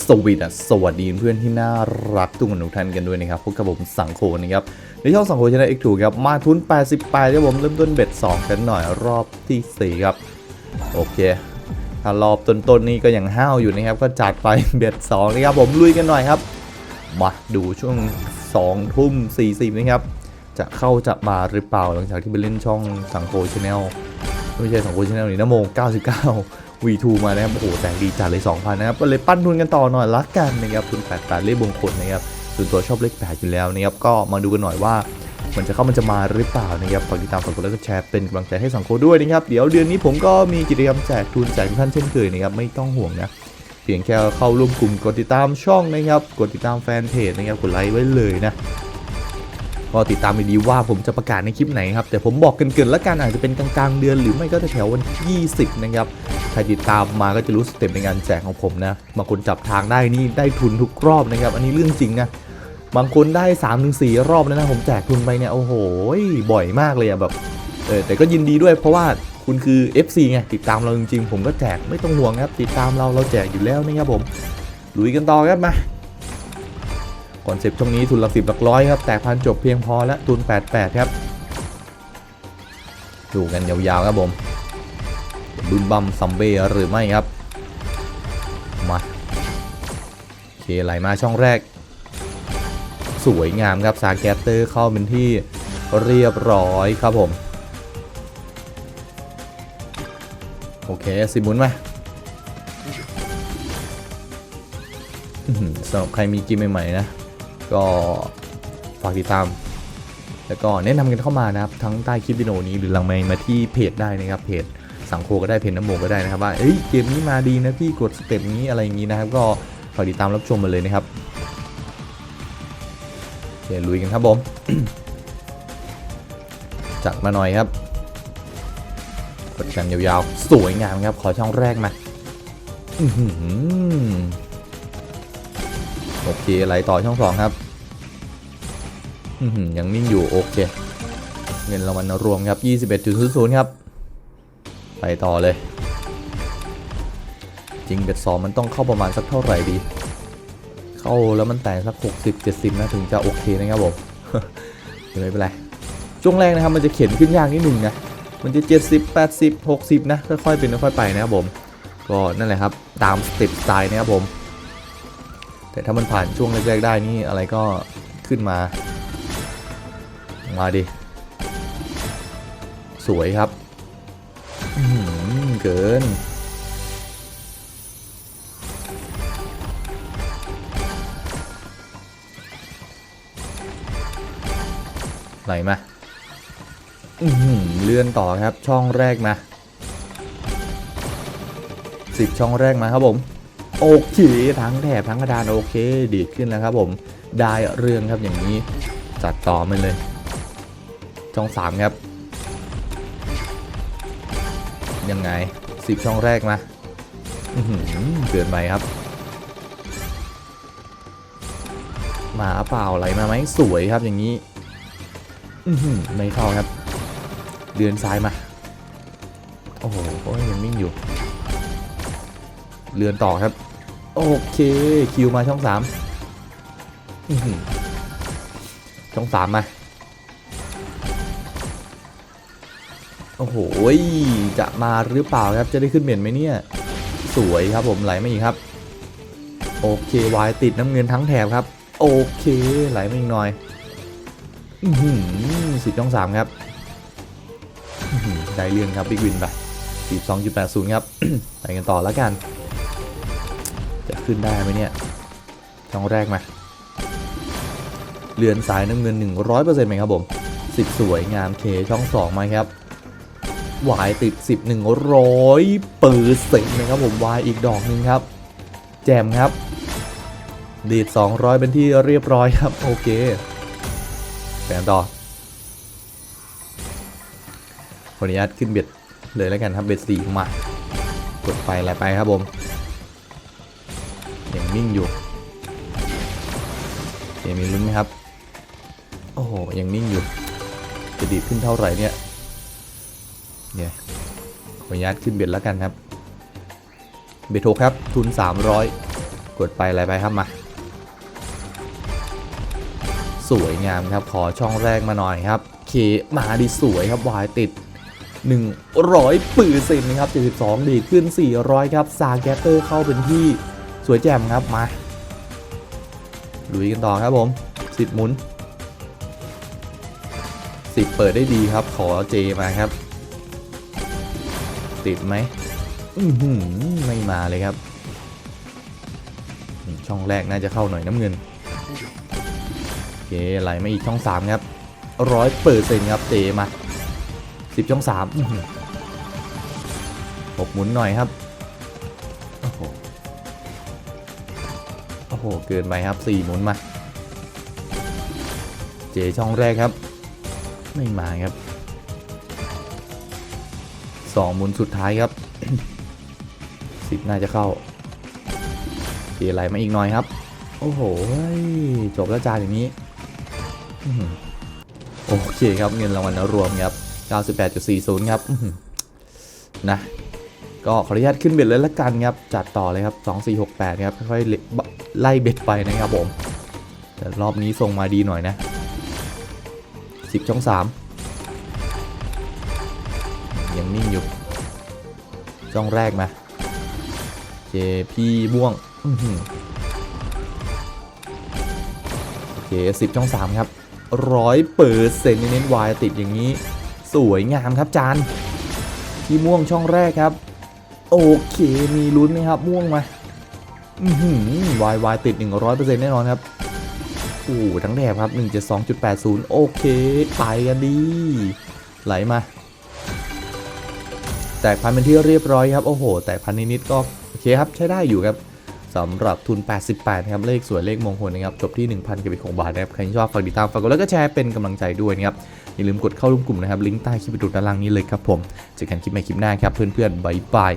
สวีดัสสวัสดีเพื่อนที่น่ารักทุกคนทุกท่านกันด้วยนะครับพบกับผมสังโคนะครับในช่องสังโคชนะ X2 ครับมาทุน 88ครับผมเริ่มต้นเบ็ด2 กันหน่อยรอบทีสี่4 ครับ โอเค ถ้ารอบต้นๆนี้ก็ยังห้าวอยู่นะครับ ก็จัดไปเบ็ด2นะครับผมลุยกันหน่อยครับ มาดูช่วง2ทุ่ม40นะครับ จะเข้าจะมาหรือเปล่าหลังจากที่ไปเล่นช่องสังโคชแนลไม่ใช่สังโคชแนลนี่นะโม99 V2 มานะครับโอ้โหแต่ดีจัดเลย 2,000 นะครับ ก็เลยปั้นทุนกันต่อหน่อยละกันนะครับทุน88เลขบงคลนะครับส่วนตัวชอบเลข8อยู่แล้วนะครับก็มาดูกันหน่อยว่ามันจะเข้ามันจะมาหรือเปล่านะครับฝากติดตามฝากกดไลค์กดแชร์เป็นกำลังใจให้สังโคด้วยนะครับ เดี๋ยวเดือนนี้ผมก็มีกิจกรรมแจกทุนแจกทุกท่านเช่นเคยนะครับไม่ต้องห่วงนะเพียงแค่เข้าร่วมกลุ่มกดติดตามช่องนะครับ กดติดตามแฟนเพจนะครับกดไลค์ไว้เลยนะ ก็ติดตามดีๆว่าผมจะประกาศในคลิปไหนครับ แต่ผมบอกเกินๆแล้วกันอาจจะเป็นกลางๆเดือนหรือไม่ก็แถววันที่20 นะครับใครติดตามมาก็จะรู้สเต็ปในการแจกของผมนะบางคนจับทางได้นี่ได้ทุนทุกรอบนะครับ อันนี้เรื่องจริงนะบางคนได้3าถึงสรอบแล้วนะผมแจกทุนไปเนี่ยโอ้โหบ่อยมากเลยอะแบบเออแต่ก็ยินดีด้วยเพราะว่าคุณคือ FC ไงติดตามเราจริงๆ ผมก็แจกไม่ต้องห่วงครับ ติดตามเราเราแจกอยู่แล้วนะครับผมลุยกันต่อครับมา คอนเซปต์ช่วงนี้ทุนหลักสิบหลักร้อยครับ แตกพันจบเพียงพอแล้วทุน 88 ครับ ดูกันยาวๆครับผมบึมบัมซัมเบ้หรือไม่ครับ มาโอเคไหลมาช่องแรก สวยงามครับซาแกตเตอร์เข้าเป็นที่เรียบร้อยครับผม โอเคสิบุนมาอื้อหือสำหรับใครมีกิมใหม่ๆนะ ก็ฝากติดตาม แล้วก็แนะนำกันเข้ามานะครับ ทั้งใต้คลิปวิดีโอนี้หรือหลังไมมาที่เพจได้นะครับเพจสังโคก็ได้เพจน้ำโมก็ได้นะครับว่าเอ้ยเกมนี้มาดีนะพี่กดสเต็ปนี้อะไรอย่างนี้นะครับ ก็ฝากติดตามรับชมมาเลยนะครับโอเคลุยกันครับผมจัดมาหน่อยครับกดกันยาวๆ สวยงามครับ ขอช่องแรกมาอื้อหือ เคไหลต่อช่องสองครับยังนิ่งอยู่โอเค เงินรางวัลรวมครับ 21.00 ครับ ไปต่อเลย จริงเบ็ดสองมันต้องเข้าประมาณสักเท่าไหร่ดี เข้าแล้วมันแตกสัก 60 70 นะถึงจะโอเคนะครับผมไม่เป็นไร ช่วงแรกนะครับมันจะเขียนขึ้นยากนิดหนึ่งนะ มันจะ 70 80 60 นะค่อยๆเป็นค่อยๆไปนะครับผม ก็นั่นแหละครับตามสเต็ปสไตล์นะครับผม แต่ถ้ามันผ่านช่วงแรกๆได้นี่อะไรก็ขึ้นมา มาดิ สวยครับเกิน ไหลมาอื้อหือเลื่อนต่อครับช่องแรกมาสิบช่องแรกมาครับผม โอเคทั้งแถบทั้งกระดานโอเค ดีดขึ้นแล้วครับผมได้เรื่องครับอย่างนี้จัดต่อมันเลยช่องสามครับ ยังไงสิบช่องแรกมาเกินไปครับมาเปล่าไหลมาไหมสวยครับอย่างนี้ไม่เข้าครับ เดือนซ้ายมา โอ้โหยังนิ่งอยู่เลือนต่อครับ โอเคคิวมาช่องสามช่องสามมาโอ้โหจะมาหรือเปล่าครับจะได้ขึ้นเหมียนไหมเนี่ย สวยครับผมไหลมาอีกครับ โอเควายติดน้ำเงินทั้งแถบครับ โอเคไหลมาอีกหน่อยสิบช่องสามครับได้เรื่องครับบิ๊กวินไปสิบสองจุดแปดศูนย์ครับไปกันต่อแล้วกัน จะขึ้นได้ไหมเนี่ยช่องแรกมาเรือนสายน้ำเงิน 100%ไหมครับผม10สวยงามเคช่อง2มาครับวายติด 10 100เปิดเซ็งนะครับผมวายอีกดอกหนึ่งครับ แจมครับ ดีด 200 เป็นที่เรียบร้อยครับ โอเคแปนต่อขออนุญาตขึ้นเบ็ดเลยแล้วกันครับเบ็ดสี่มา กดไปอะไรไปครับผม ยังนิ่งอยู่เกมมีลุ้นไหมครับ โอ้โหยังนิ่งอยู่ จะดีขึ้นเท่าไหร่เนี่ยเนี่ยขออนุญาตขึ้นเบ็ดแล้วกันครับเบ็ดโทครับทุน 300 กดไปอะไรไปครับมาสวยงามครับขอช่องแรกมาหน่อยครับเคมาดีสวยครับวายติด100ปืนเซนนะครับ 72 ดีดขึ้น 400 ครับซาแกตเตอร์เข้าเป็นที่ สวยแจ่มครับมาลุยกันต่อครับผมสิบหมุนสิบเปิดได้ดีครับ ขอเจมาครับ ติดไหมอือหือไม่มาเลยครับ ช่องแรกน่าจะเข้าหน่อยน้ำเงินโอเคไหลมาอีกช่อง3ครับร้อยเปิดเซนครับเจมา10ช่อง3อื้อหือหกหมุนหน่อยครับโอ้โห โอ้โหเกินไปครับ4หมุนมาเจช่องแรกครับ ไม่มาครับ2หมุนสุดท้ายครับ10น่าจะเข้าเจไหลมาอีกหน่อยครับ โอ้โหจบแล้วจานอย่างนี้โอเคครับเงินรางวัลรวมครับ 98.40 ครับนะ ก็ขออนุญาตขึ้นเบ็ดเลยละกันครับ จัดต่อเลยครับ 2468ครับค่อยๆไล่เบ็ดไปนะครับผม แต่รอบนี้ส่งมาดีหน่อยนะ 10 ช่อง 3 ยังนิ่งอยู่ช่องแรกมา เจพี่ม่วงโอเคสิบช่องสามครับร้อยเปิดเซนเน้นวายติดอย่างนี้ สวยงามครับจานที่ม่วงช่องแรกครับ โอเค มีลุ้นนะครับ ม่วงมา อือหือวายวายติด 100%แน่นอนครับโอ้ทั้งแถบครับ 172.80 โอเค ไปกันดี ไหลมา แตกพันเป็นที่เรียบร้อยครับ โอ้โห แตกพันนิดๆก็ โอเคครับ ใช้ได้อยู่ครับสำหรับทุน 88 ครับ เลขสวยเลขมงคลนะครับ จบที่ 1,000กับอีกของบาทนะครับ ใครที่ชอบฝากติดตาม ฝากกดไลค์ก็แชร์เป็นกำลังใจด้วยนะครับ อย่าลืมกดเข้าร่วมกลุ่มนะครับ ลิงก์ใต้คลิปวิดีโอด้านล่างนี้เลยครับผม เจอกันคลิปใหม่คลิปหน้าครับเพื่อนๆบ๊ายบาย